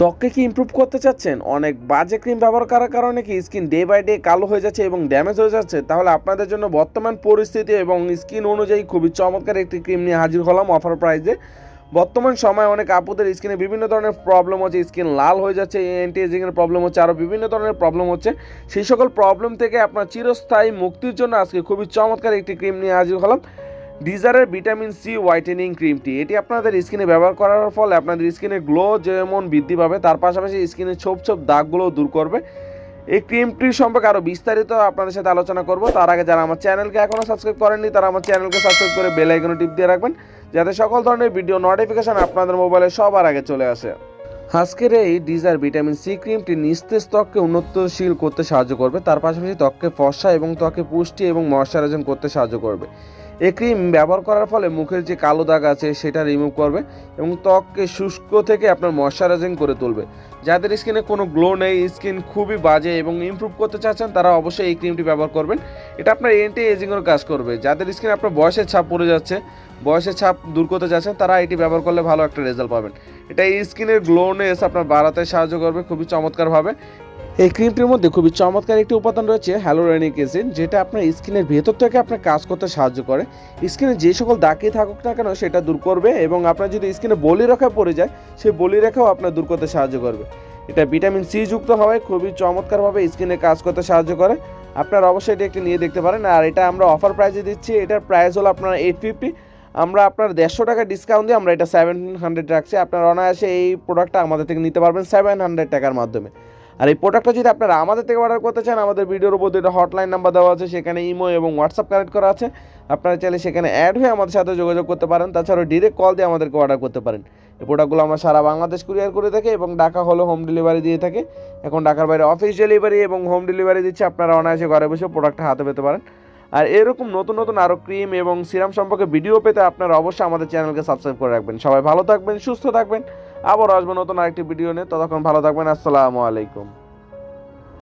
ত্বককে কি ইম্প্রুভ করতে চাচ্ছেন? অনেক বাজে ক্রিম ব্যবহার করার কারণে কি স্কিন ডে বাই ডে কালো হয়ে যাচ্ছে এবং ড্যামেজ হয়ে যাচ্ছে? তাহলে আপনাদের জন্য বর্তমান পরিস্থিতি এবং স্কিন অনুযায়ী খুবই চমৎকার একটি ক্রিম নিয়ে হাজির হলাম অফার প্রাইসে বর্তমান সময়ে অনেক আপুদের স্কিনে বিভিন্ন ধরনের প্রবলেম হচ্ছে স্কিন লাল হয়ে যাচ্ছে অ্যান্টি এজিংয়ের প্রবলেম হচ্ছে আরও বিভিন্ন ধরনের প্রবলেম হচ্ছে। সেই সকল প্রবলেম থেকে আপনার চিরস্থায়ী মুক্তির জন্য আজকে খুবই চমৎকার একটি ক্রিম নিয়ে হাজির হলাম। ডিজারের ভিটামিন সি, হোয়াইটেনিং ক্রিমটি এটি আপনাদের স্কিনে ব্যবহার করার ফলে আপনাদের স্কিনের গ্লো যেমন বৃদ্ধি পাবে, তার পাশাপাশি স্কিনের ছোপ ছোপ দাগগুলোও দূর করবে। এই ক্রিমটির সম্পর্কে আরও বিস্তারিত আপনাদের সাথে আলোচনা করব। তার আগে যারা আমার চ্যানেলকে এখনও সাবস্ক্রাইব করেননি, তারা আমার চ্যানেলকে সাবস্ক্রাইব করে বেল টিপ দিয়ে রাখবেন, যাতে সকল ধরনের ভিডিও নোটিফিকেশন আপনাদের মোবাইলে সবার আগে চলে আসে। আজকের এই ডিজার ভিটামিন সি ক্রিমটি নিস্তেজ ত্বককে উন্নতশীল করতে সাহায্য করবে, তার পাশাপাশি ত্বককে ফর্সা এবং ত্বকে পুষ্টি এবং ময়শ্চারাইজেশন করতে সাহায্য করবে। এই ক্রিম ব্যবহার করার ফলে মুখের যে কালো দাগ আছে সেটা রিমুভ করবে এবং ত্বককে শুষ্ক থেকে আপনার ময়শ্চারাইজিং করে তুলবে। যাদের স্কিনে কোনো গ্লো নেই, স্কিন খুবই বাজে এবং ইমপ্রুভ করতে চাচ্ছেন, তারা অবশ্যই এই ক্রিমটি ব্যবহার করবেন। এটা আপনার এন্টি এজিংয়ের কাজ করবে। যাদের স্কিনে আপনার বয়সের ছাপ পড়ে যাচ্ছে, বয়সের ছাপ দূর করতে চাচ্ছেন, তারা এটি ব্যবহার করলে ভালো একটা রেজাল্ট পাবেন। এটা এই স্কিনের গ্লোনেস আপনার বাড়াতে সাহায্য করবে, খুবই চমৎকারভাবে। এই ক্রিমটির মধ্যে খুবই চমৎকার একটি উপাদান রয়েছে হ্যালোরেনিক অ্যাসিড যেটা আপনার স্কিনের ভেতর থেকে আপনার কাজ করতে সাহায্য করে। স্কিনে যে সকল দাগই থাকুক না কেন, সেটা দূর করবে এবং আপনার যদি স্কিনে বলি রেখা পড়ে যায়, সেই বলি রেখাও আপনার দূর করতে সাহায্য করবে। এটা ভিটামিন সি যুক্ত হওয়ায় খুবই চমৎকারভাবে স্কিনে কাজ করতে সাহায্য করে। আপনারা অবশ্যই এটি একটি নিয়ে দেখতে পারেন। আর এটা আমরা অফার প্রাইসে দিচ্ছি। এটার প্রাইস হলো আপনার এইট ফিফটি আমরা আপনার দেড়শো টাকা ডিসকাউন্ট দিয়ে আমরা এটা সেভেন হান্ড্রেড রাখছি। আপনার অনায়াসে এই প্রোডাক্টটা আমাদের থেকে নিতে পারবেন সেভেন হান্ড্রেড টাকার মাধ্যমে। আর এই প্রোডাক্টটা যদি আপনারা আমাদের থেকে অর্ডার করতে চান, আমাদের ভিডিওর উপর দুটো হটলাইন নাম্বার দেওয়া আছে, সেখানে ইমো এবং হোয়াটসঅ্যাপ কানেক্ট করা আছে। আপনারা চাইলে সেখানে অ্যাড হয়ে আমাদের সাথে যোগাযোগ করতে পারেন, তাছাড়াও ডিরেক্ট কল দিয়ে আমাদেরকে অর্ডার করতে পারেন। এই প্রোডাক্টগুলো আমরা সারা বাংলাদেশ কুরিয়ার করে থাকি এবং ঢাকা হলো হোম ডেলিভারি দিয়ে থাকে। এখন ঢাকার বাইরে অফিস ডেলিভারি এবং হোম ডেলিভারি দিচ্ছে, আপনারা অনায়াসে ঘরে বসে প্রোডাক্টটা হাতে পেতে পারেন। আর এরকম নতুন নতুন আরও ক্রিম এবং সিরাম সম্পর্কে ভিডিও পেতে আপনারা অবশ্যই আমাদের চ্যানেলকে সাবস্ক্রাইব করে রাখবেন। সবাই ভালো থাকবেন, সুস্থ থাকবেন। আবার আসব নতুন আরেকটি ভিডিও নিয়ে। ততক্ষণ ভালো থাকবেন। আসসালামু আলাইকুম।